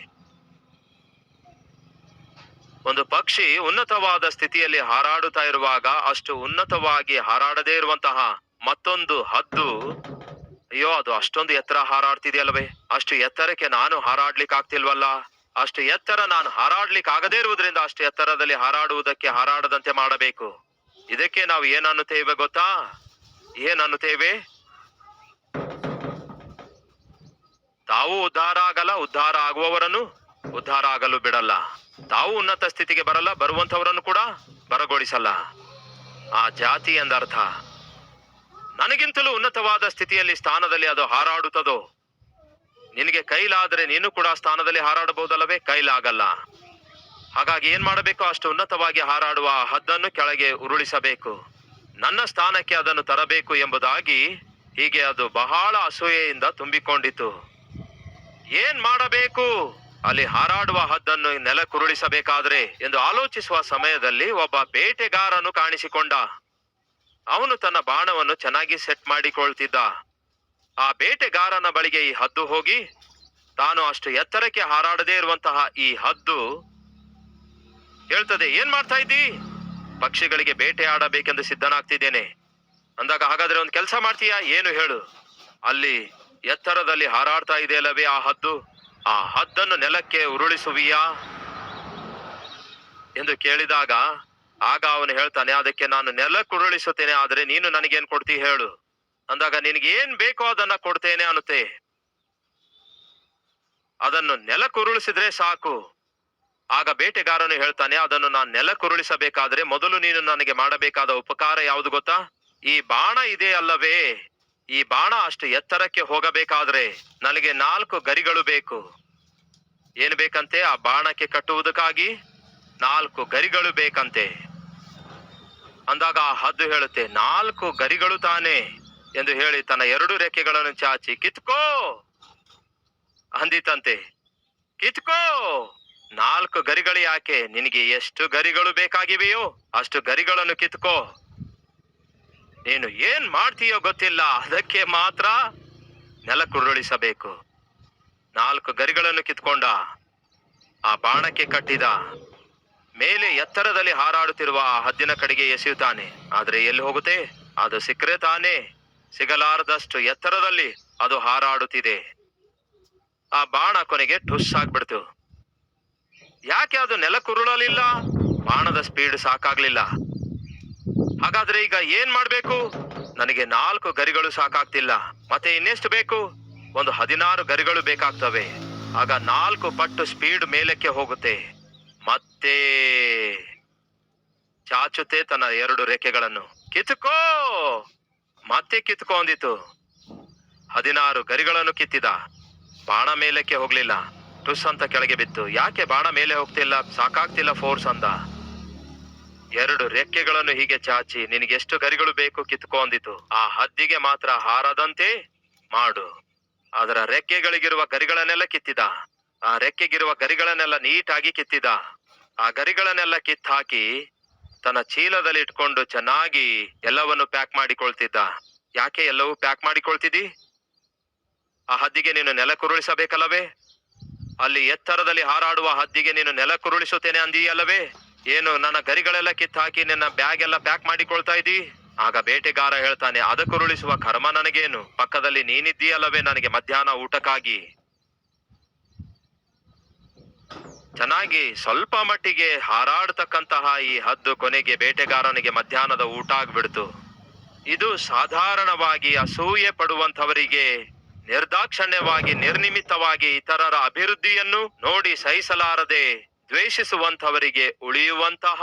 S1: ಒಂದು ಪಕ್ಷಿ ಉನ್ನತವಾದ ಸ್ಥಿತಿಯಲ್ಲಿ ಹಾರಾಡುತ್ತಾ ಇರುವಾಗ ಅಷ್ಟು ಉನ್ನತವಾಗಿ ಹಾರಾಡದೇ ಇರುವಂತಹ ಮತ್ತೊಂದು ಹದ್ದು, ಅಯ್ಯೋ, ಅದು ಅಷ್ಟೊಂದು ಎತ್ತರ ಹಾರಾಡ್ತಿದೆಯಲ್ವೇ ಅಷ್ಟು ಎತ್ತರಕ್ಕೆ ನಾನು ಹಾರಾಡ್ಲಿಕ್ಕೆ ಆಗ್ತಿಲ್ವಲ್ಲ ಅಷ್ಟು ಎತ್ತರ ನಾನು ಹಾರಾಡ್ಲಿಕ್ಕೆ ಆಗದೇ ಇರುವುದರಿಂದ ಅಷ್ಟು ಎತ್ತರದಲ್ಲಿ ಹಾರಾಡುವುದಕ್ಕೆ ಹಾರಾಡದಂತೆ ಮಾಡಬೇಕು. ಇದಕ್ಕೆ ನಾವು ಏನನ್ನುತ್ತೇವೆ ಗೊತ್ತಾ? ಏನನ್ನುತ್ತೇವೆ ತಾವು ಉದ್ಧಾರ ಆಗಲ್ಲ, ಉದ್ಧಾರ ಆಗುವವರನ್ನು ಉದ್ಧಾರ ಆಗಲು ಬಿಡಲ್ಲ. ತಾವು ಉನ್ನತ ಸ್ಥಿತಿಗೆ ಬರಲ್ಲ ಬರುವಂತವರನ್ನು ಕೂಡ ಬರಗೊಳಿಸಲ್ಲ. ಆ ಜಾತಿ ಎಂದರ್ಥ. ನನಗಿಂತಲೂ ಉನ್ನತವಾದ ಸ್ಥಿತಿಯಲ್ಲಿ ಸ್ಥಾನದಲ್ಲಿ ಅದು ಹಾರಾಡುತ್ತದೋ? ನಿನಗೆ ಕೈಲಾದರೆ ನೀನು ಕೂಡ ಸ್ಥಾನದಲ್ಲಿ ಹಾರಾಡಬಹುದಲ್ಲವೇ? ಕೈಲಾಗಲ್ಲ. ಹಾಗಾಗಿ ಏನ್ ಮಾಡಬೇಕು? ಅಷ್ಟು ಉನ್ನತವಾಗಿ ಹಾರಾಡುವ ಹದ್ದನ್ನು ಕೆಳಗೆ ಉರುಳಿಸಬೇಕು. ನನ್ನ ಸ್ಥಾನಕ್ಕೆ ಅದನ್ನು ತರಬೇಕು ಎಂಬುದಾಗಿ ಹೀಗೆ ಅದು ಬಹಳ ಅಸೂಯೆಯಿಂದ ತುಂಬಿಕೊಂಡಿತು. ಏನ್ ಮಾಡಬೇಕು? ಅಲ್ಲಿ ಹಾರಾಡುವ ಹದ್ದನ್ನು ನೆಲಕ್ಕುರುಳಿಸಬೇಕಾದ್ರೆ ಎಂದು ಆಲೋಚಿಸುವ ಸಮಯದಲ್ಲಿ ಒಬ್ಬ ಬೇಟೆಗಾರನು ಕಾಣಿಸಿಕೊಂಡ. ಅವನು ತನ್ನ ಬಾಣವನ್ನು ಚೆನ್ನಾಗಿ ಸೆಟ್ ಮಾಡಿಕೊಳ್ತಿದ್ದ. ಆ ಬೇಟೆಗಾರನ ಬಳಿಗೆ ಈ ಹದ್ದು ಹೋಗಿ, ತಾನು ಅಷ್ಟು ಎತ್ತರಕ್ಕೆ ಹಾರಾಡದೇ ಇರುವಂತಹ ಈ ಹದ್ದು ಹೇಳ್ತದೆ, ಏನ್ ಮಾಡ್ತಾ ಇದ್ದಿ? ಪಕ್ಷಿಗಳಿಗೆ ಬೇಟೆ ಆಡಬೇಕೆಂದು ಸಿದ್ಧನಾಗ್ತಿದ್ದೇನೆ. ಅಂದಾಗ ಹಾಗಾದ್ರೆ ಒಂದು ಕೆಲಸ ಮಾಡ್ತೀಯಾ? ಏನು ಹೇಳು. ಅಲ್ಲಿ ಎತ್ತರದಲ್ಲಿ ಹಾರಾಡ್ತಾ ಇದೆಯಲ್ಲವೇ ಆ ಹದ್ದು? ಆ ಹದ್ದನ್ನು ನೆಲಕ್ಕೆ ಉರುಳಿಸುವಿಯಾ? ಎಂದು ಕೇಳಿದಾಗ ಆಗ ಅವನು ಹೇಳ್ತಾನೆ, ಅದಕ್ಕೆ ನಾನು ನೆಲಕ್ಕೆ ಉರುಳಿಸುತ್ತೇನೆ ಆದರೆ ನೀನು ನನಗೇನು ಕೊಡ್ತೀಯ ಹೇಳು. ಅಂದಾಗ ನಿನಗೆ ಏನ್ ಬೇಕೋ ಅದನ್ನ ಕೊಡ್ತೇನೆ ಅನ್ನುತ್ತೆ. ಅದನ್ನು ನೆಲಕ್ಕುರುಳಿಸಿದ್ರೆ ಸಾಕು. ಆಗ ಬೇಟೆಗಾರನು ಹೇಳ್ತಾನೆ, ಅದನ್ನು ನಾನು ನೆಲಕ್ಕುರುಳಿಸಬೇಕಾದ್ರೆ ಮೊದಲು ನೀನು ನನಗೆ ಮಾಡಬೇಕಾದ ಉಪಕಾರ ಯಾವುದು ಗೊತ್ತಾ? ಈ ಬಾಣ ಇದೆ ಅಲ್ಲವೇ? ಈ ಬಾಣ ಅಷ್ಟು ಎತ್ತರಕ್ಕೆ ಹೋಗಬೇಕಾದ್ರೆ ನನಗೆ ನಾಲ್ಕು ಗರಿಗಳು ಬೇಕು. ಏನು ಬೇಕಂತೆ? ಆ ಬಾಣಕ್ಕೆ ಕಟ್ಟುವುದಕ್ಕಾಗಿ ನಾಲ್ಕು ಗರಿಗಳು ಬೇಕಂತೆ. ಅಂದಾಗ ಆ ಹದ್ದು ಹೇಳುತ್ತೆ, ನಾಲ್ಕು ಗರಿಗಳು ತಾನೆ. ಎಂದು ಹೇಳಿ ತನ್ನ ಎರಡು ರೆಕ್ಕೆಗಳನ್ನು ಚಾಚಿ, ಕಿತ್ಕೋ! ಅಂದಿತಂತೆ, ಕಿತ್ಕೋ! ನಾಲ್ಕು ಗರಿಗಳು ಯಾಕೆ? ನಿನಗೆ ಎಷ್ಟು ಗರಿಗಳು ಬೇಕಾಗಿವೆಯೋ ಅಷ್ಟು ಗರಿಗಳನ್ನು ಕಿತ್ಕೋ. ನೀನು ಏನ್ ಮಾಡ್ತೀಯೋ ಗೊತ್ತಿಲ್ಲ, ಅದಕ್ಕೆ ಮಾತ್ರ ನೆಲಕ್ಕುರುಳಿಸಬೇಕು. ನಾಲ್ಕು ಗರಿಗಳನ್ನು ಕಿತ್ಕೊಂಡ, ಆ ಬಾಣಕ್ಕೆ ಕಟ್ಟಿದ, ಮೇಲೆ ಎತ್ತರದಲ್ಲಿ ಹಾರಾಡುತ್ತಿರುವ ಆ ಹದ್ದಿನ ಕಡೆಗೆ ಎಸೆಯುತ್ತಾನೆ. ಆದರೆ ಎಲ್ಲಿ ಹೋಗುತ್ತೆ? ಅದು ಸಿಕ್ಕರೆ ತಾನೇ. ಸಿಗಲಾರದಷ್ಟು ಎತ್ತರದಲ್ಲಿ ಅದು ಹಾರಾಡುತ್ತಿದೆ. ಆ ಬಾಣ ಕೊನೆಗೆ ಠುಸ್ ಆಗ್ಬಿಡ್ತು. ಯಾಕೆ ಅದು ನೆಲಕ್ಕುರುಳಲಿಲ್ಲ? ಬಾಣದ ಸ್ಪೀಡ್ ಸಾಕಾಗ್ಲಿಲ್ಲ. ಹಾಗಾದ್ರೆ ಈಗ ಏನ್ ಮಾಡ್ಬೇಕು? ನನಗೆ ನಾಲ್ಕು ಗರಿಗಳು ಸಾಕಾಗ್ತಿಲ್ಲ. ಮತ್ತೆ ಇನ್ನೆಷ್ಟು ಬೇಕು? ಒಂದು ಹದಿನಾರು ಗರಿಗಳು ಬೇಕಾಗ್ತವೆ. ಆಗ ನಾಲ್ಕು ಪಟ್ಟು ಸ್ಪೀಡ್ ಮೇಲಕ್ಕೆ ಹೋಗುತ್ತೆ. ಮತ್ತೆ ಚಾಚುತ್ತೆ ತನ್ನ ಎರಡು ರೇಖೆಗಳನ್ನು. ಕಿತ್ಕೋ! ಮತ್ತೆ ಕಿತ್ಕೊಂಡಿತು ಹದಿನಾರು ಗರಿಗಳನ್ನು ಕಿತ್ತಿದ. ಬಾಣ ಮೇಲಕ್ಕೆ ಹೋಗ್ಲಿಲ್ಲ. ಟುಸ್ ಅಂತ ಕೆಳಗೆ ಬಿತ್ತು. ಯಾಕೆ ಬಾಣ ಮೇಲೆ ಹೋಗ್ತಿಲ್ಲ? ಸಾಕಾಗ್ತಿಲ್ಲ ಫೋರ್ಸ್ ಅಂದ. ಎರಡು ರೆಕ್ಕೆಗಳನ್ನು ಹೀಗೆ ಚಾಚಿ, ನಿನಗೆಷ್ಟು ಗರಿಗಳು ಬೇಕು ಕಿತ್ಕೊಂಡಿತು ಆ ಹದ್ದಿಗೆ ಮಾತ್ರ ಹಾರದಂತೆ ಮಾಡು. ಅದರ ರೆಕ್ಕೆಗಳಿಗಿರುವ ಗರಿಗಳನ್ನೆಲ್ಲ ಕಿತ್ತಿದ. ಆ ರೆಕ್ಕೆಗಿರುವ ಗರಿಗಳನ್ನೆಲ್ಲ ನೀಟಾಗಿ ಕಿತ್ತಿದ. ಆ ಗರಿಗಳನ್ನೆಲ್ಲ ಕಿತ್ ಹಾಕಿ ತನ್ನ ಚೀಲದಲ್ಲಿ ಇಟ್ಕೊಂಡು ಚೆನ್ನಾಗಿ ಎಲ್ಲವನ್ನು ಪ್ಯಾಕ್ ಮಾಡಿಕೊಳ್ತಿದ್ದ. ಯಾಕೆ ಎಲ್ಲವೂ ಪ್ಯಾಕ್ ಮಾಡಿಕೊಳ್ತಿದ್ದಿ? ಆ ಹದ್ದಿಗೆ ನೀನು ನೆಲ ಕುರುಳಿಸಬೇಕಲ್ಲವೇ ಅಲ್ಲಿ ಎತ್ತರದಲ್ಲಿ ಹಾರಾಡುವ ಹದ್ದಿಗೆ ನೀನು ನೆಲ ಕುರುಳಿಸುತ್ತೇನೆ ಅಂದೀಯಲ್ಲವೇ? ಏನು ನನ್ನ ಗರಿಗಳೆಲ್ಲ ಕಿತ್ತು ಹಾಕಿ ನಿನ್ನ ಬ್ಯಾಗ್ ಎಲ್ಲ ಪ್ಯಾಕ್ ಮಾಡಿಕೊಳ್ತಾ ಇದ್ದೀ? ಆಗ ಬೇಟೆಗಾರ ಹೇಳ್ತಾನೆ, ಅದಕ್ಕುರುಳಿಸುವ ಕರ್ಮ ನನಗೇನು? ಪಕ್ಕದಲ್ಲಿ ನೀನಿದ್ದೀಯಲ್ಲವೇ ನನಗೆ ಮಧ್ಯಾಹ್ನ ಊಟಕ್ಕಾಗಿ? ಚೆನ್ನಾಗಿ ಸ್ವಲ್ಪ ಮಟ್ಟಿಗೆ ಹಾರಾಡ್ತಕ್ಕಂತಹ ಈ ಹದ್ದು ಕೊನೆಗೆ ಬೇಟೆಗಾರನಿಗೆ ಮಧ್ಯಾಹ್ನದ ಊಟ ಆಗ್ಬಿಡ್ತು. ಇದು ಸಾಧಾರಣವಾಗಿ ಅಸೂಯೆ ಪಡುವಂತವರಿಗೆ ನಿರ್ದಾಕ್ಷಣ್ಯವಾಗಿ ನಿರ್ನಿಮಿತವಾಗಿ ಇತರರ ಅಭಿವೃದ್ಧಿಯನ್ನು ನೋಡಿ ಸಹಿಸಲಾರದೆ ದ್ವೇಷಿಸುವಂತವರಿಗೆ ಉಳಿಯುವಂತಹ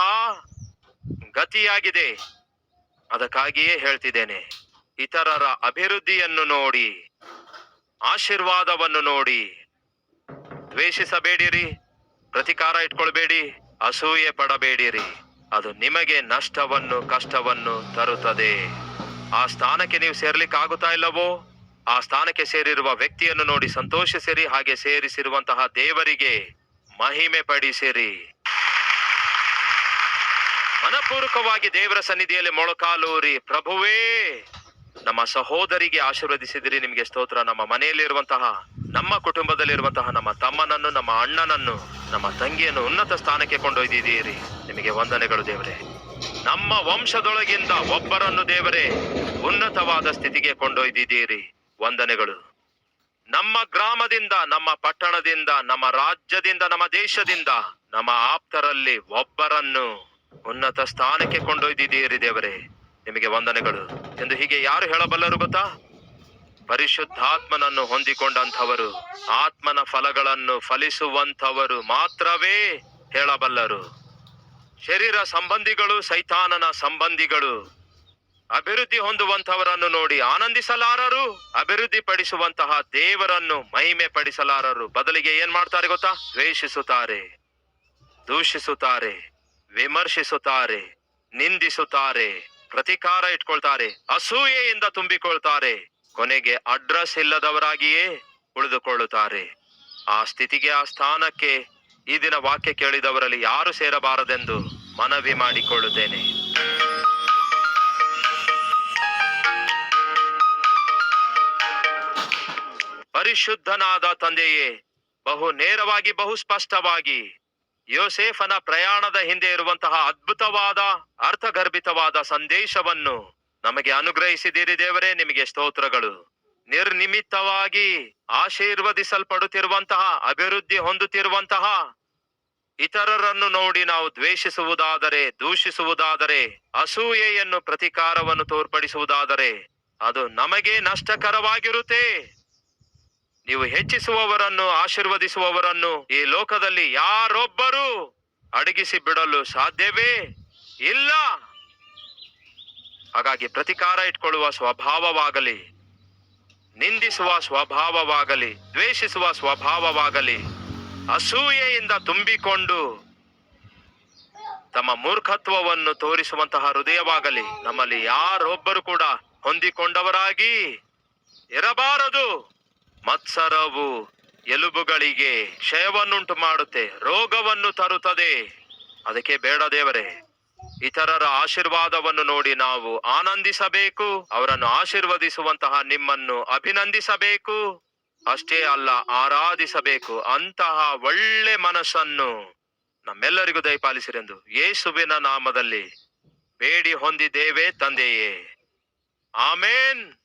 S1: ಗತಿಯಾಗಿದೆ. ಅದಕ್ಕಾಗಿಯೇ ಹೇಳ್ತಿದ್ದೇನೆ, ಇತರರ ಅಭಿವೃದ್ಧಿಯನ್ನು ನೋಡಿ, ಆಶೀರ್ವಾದವನ್ನು ನೋಡಿ ದ್ವೇಷಿಸಬೇಡಿರಿ. ಪ್ರತಿಕಾರ ಇಟ್ಕೊಳ್ಬೇಡಿ, ಅಸೂಯೆ ಪಡಬೇಡಿರಿ. ಅದು ನಿಮಗೆ ನಷ್ಟವನ್ನು, ಕಷ್ಟವನ್ನು ತರುತ್ತದೆ. ಆ ಸ್ಥಾನಕ್ಕೆ ನೀವು ಸೇರ್ಲಿಕ್ಕೆ ಆಗುತ್ತಾ ಇಲ್ಲವೋ? ಆ ಸ್ಥಾನಕ್ಕೆ ಸೇರಿರುವ ವ್ಯಕ್ತಿಯನ್ನು ನೋಡಿ ಸಂತೋಷಿಸಿರಿ, ಹಾಗೆ ಸೇರಿಸಿರುವಂತಹ ದೇವರಿಗೆ ಮಹಿಮೆ ಪಡಿಸಿರಿ. ಮನಪೂರ್ವಕವಾಗಿ ದೇವರ ಸನ್ನಿಧಿಯಲ್ಲಿ ಮೊಳಕಾಲೂರಿ, ಪ್ರಭುವೇ! ನಮ್ಮ ಸಹೋದರಿಗೆ ಆಶೀರ್ವದಿಸಿದಿರಿ. ನಿಮಗೆ ಸ್ತೋತ್ರ. ನಮ್ಮ ಮನೆಯಲ್ಲಿರುವಂತಹ, ನಮ್ಮ ಕುಟುಂಬದಲ್ಲಿರುವಂತಹ, ನಮ್ಮ ತಮ್ಮನನ್ನು, ನಮ್ಮ ಅಣ್ಣನನ್ನು, ನಮ್ಮ ತಂಗಿಯನ್ನು ಉನ್ನತ ಸ್ಥಾನಕ್ಕೆ ಕೊಂಡೊಯ್ದಿದ್ದೀರಿ. ನಿಮಗೆ ವಂದನೆಗಳು ದೇವರೇ. ನಮ್ಮ ವಂಶದೊಳಗಿಂದ ಒಬ್ಬರನ್ನು ದೇವರೇ, ಉನ್ನತವಾದ ಸ್ಥಿತಿಗೆ ಕೊಂಡೊಯ್ದಿದ್ದೀರಿ. ವಂದನೆಗಳು. ನಮ್ಮ ಗ್ರಾಮದಿಂದ, ನಮ್ಮ ಪಟ್ಟಣದಿಂದ, ನಮ್ಮ ರಾಜ್ಯದಿಂದ, ನಮ್ಮ ದೇಶದಿಂದ, ನಮ್ಮ ಆಪ್ತರಲ್ಲಿ ಒಬ್ಬರನ್ನು ಉನ್ನತ ಸ್ಥಾನಕ್ಕೆ ಕೊಂಡೊಯ್ದಿದ್ದೀರಿ ದೇವರೇ. ನಿಮಗೆ ವಂದನೆಗಳು. ಎಂದು ಹೀಗೆ ಯಾರು ಹೇಳಬಲ್ಲರು ಗೊತ್ತಾ? ಪರಿಶುದ್ಧಾತ್ಮನನ್ನು ಹೊಂದಿಕೊಂಡಂಥವರು, ಆತ್ಮನ ಫಲಗಳನ್ನು ಫಲಿಸುವಂಥವರು ಮಾತ್ರವೇ ಹೇಳಬಲ್ಲರು. ಶರೀರ ಸಂಬಂಧಿಗಳು ಸೈತಾನನ ಸಂಬಂಧಿಗಳು. ಅಭಿವೃದ್ಧಿ ಹೊಂದುವಂತವರನ್ನು ನೋಡಿ ಆನಂದಿಸಲಾರರು ಅಭಿವೃದ್ಧಿ ಪಡಿಸುವಂತಹ ದೇವರನ್ನು ಮಹಿಮೆ ಪಡಿಸಲಾರರು ಬದಲಿಗೆ ಏನ್ ಮಾಡ್ತಾರೆ ಗೊತ್ತಾ? ದ್ವೇಷಿಸುತ್ತಾರೆ, ದೂಷಿಸುತ್ತಾರೆ, ವಿಮರ್ಶಿಸುತ್ತಾರೆ, ನಿಂದಿಸುತ್ತಾರೆ. ಪ್ರತಿಕಾರ ಇಟ್ಕೊಳ್ತಾರೆ, ಅಸೂಯೆಯಿಂದ ತುಂಬಿಕೊಳ್ತಾರೆ, ಕೊನೆಗೆ ಅಡ್ರೆಸ್ ಇಲ್ಲದವರಾಗಿಯೇ ಉಳಿದುಕೊಳ್ಳುತ್ತಾರೆ. ಆ ಸ್ಥಿತಿಗೆ, ಆ ಸ್ಥಾನಕ್ಕೆ ಈ ದಿನ ವಾಕ್ಯ ಕೇಳಿದವರಲ್ಲಿ ಯಾರು ಸೇರಬಾರದೆಂದು ಮನವಿ ಮಾಡಿಕೊಳ್ಳುತ್ತೇನೆ. ಪರಿಶುದ್ಧನಾದ ತಂದೆಯೇ, ಬಹು ನೇರವಾಗಿ, ಬಹು ಸ್ಪಷ್ಟವಾಗಿ ಯೋಸೇಫನ ಪ್ರಯಾಣದ ಹಿಂದೆ ಇರುವಂತಹ ಅದ್ಭುತವಾದ, ಅರ್ಥಗರ್ಭಿತವಾದ ಸಂದೇಶವನ್ನು ನಮಗೆ ಅನುಗ್ರಹಿಸಿದಿರಿ ದೇವರೇ, ನಿಮಗೆ ಸ್ತೋತ್ರಗಳು. ನಿರ್ನಿಮಿತ್ತವಾಗಿ ಆಶೀರ್ವದಿಸಲ್ಪಡುತ್ತಿರುವಂತಹ, ಅಭಿವೃದ್ಧಿ ಹೊಂದುತ್ತಿರುವಂತಹ ಇತರರನ್ನು ನೋಡಿ ನಾವು ದ್ವೇಷಿಸುವುದಾದರೆ, ದೂಷಿಸುವುದಾದರೆ, ಅಸೂಯೆಯನ್ನು ಪ್ರತಿಕಾರವನ್ನು ತೋರ್ಪಡಿಸುವುದಾದರೆ, ಅದು ನಮಗೆ ನಷ್ಟಕರವಾಗಿರುತ್ತೆ. ನೀವು ಹೆಚ್ಚಿಸುವವರನ್ನು, ಆಶೀರ್ವದಿಸುವವರನ್ನು ಈ ಲೋಕದಲ್ಲಿ ಯಾರೊಬ್ಬರು ಅಡಗಿಸಿ ಬಿಡಲು ಸಾಧ್ಯವೇ ಇಲ್ಲ. ಹಾಗಾಗಿ ಪ್ರತಿಕಾರ ಇಟ್ಕೊಳ್ಳುವ ಸ್ವಭಾವವಾಗಲಿ, ನಿಂದಿಸುವ ಸ್ವಭಾವವಾಗಲಿ, ದ್ವೇಷಿಸುವ ಸ್ವಭಾವವಾಗಲಿ, ಅಸೂಯೆಯಿಂದ ತುಂಬಿಕೊಂಡು ತಮ್ಮ ಮೂರ್ಖತ್ವವನ್ನು ತೋರಿಸುವಂತಹ ಹೃದಯವಾಗಲಿ, ನಮ್ಮಲ್ಲಿ ಯಾರೊಬ್ಬರು ಕೂಡ ಹೊಂದಿಕೊಂಡವರಾಗಿ ಇರಬಾರದು. ಮತ್ಸರವು ಎಲುಬುಗಳಿಗೆ ಕ್ಷಯವನ್ನುಂಟು ಮಾಡುತ್ತೆ, ರೋಗವನ್ನು ತರುತ್ತದೆ. ಅದಕ್ಕೆ ಬೇಡ ದೇವರೇ, ಇತರರ ಆಶೀರ್ವಾದವನ್ನು ನೋಡಿ ನಾವು ಆನಂದಿಸಬೇಕು, ಅವರನ್ನು ಆಶೀರ್ವದಿಸುವಂತಹ ನಿಮ್ಮನ್ನು ಅಭಿನಂದಿಸಬೇಕು. ಅಷ್ಟೇ ಅಲ್ಲ, ಆರಾಧಿಸಬೇಕು ಅಂತಹ ಒಳ್ಳೆ ಮನಸ್ಸನ್ನು ನಮ್ಮೆಲ್ಲರಿಗೂ ದಯಪಾಲಿಸಿರೆಂದು ಯೇಸುವಿನ ನಾಮದಲ್ಲಿ ಬೇಡಿ ಹೊಂದಿದ್ದೇವೆ ತಂದೆಯೇ. ಆಮೇನ್.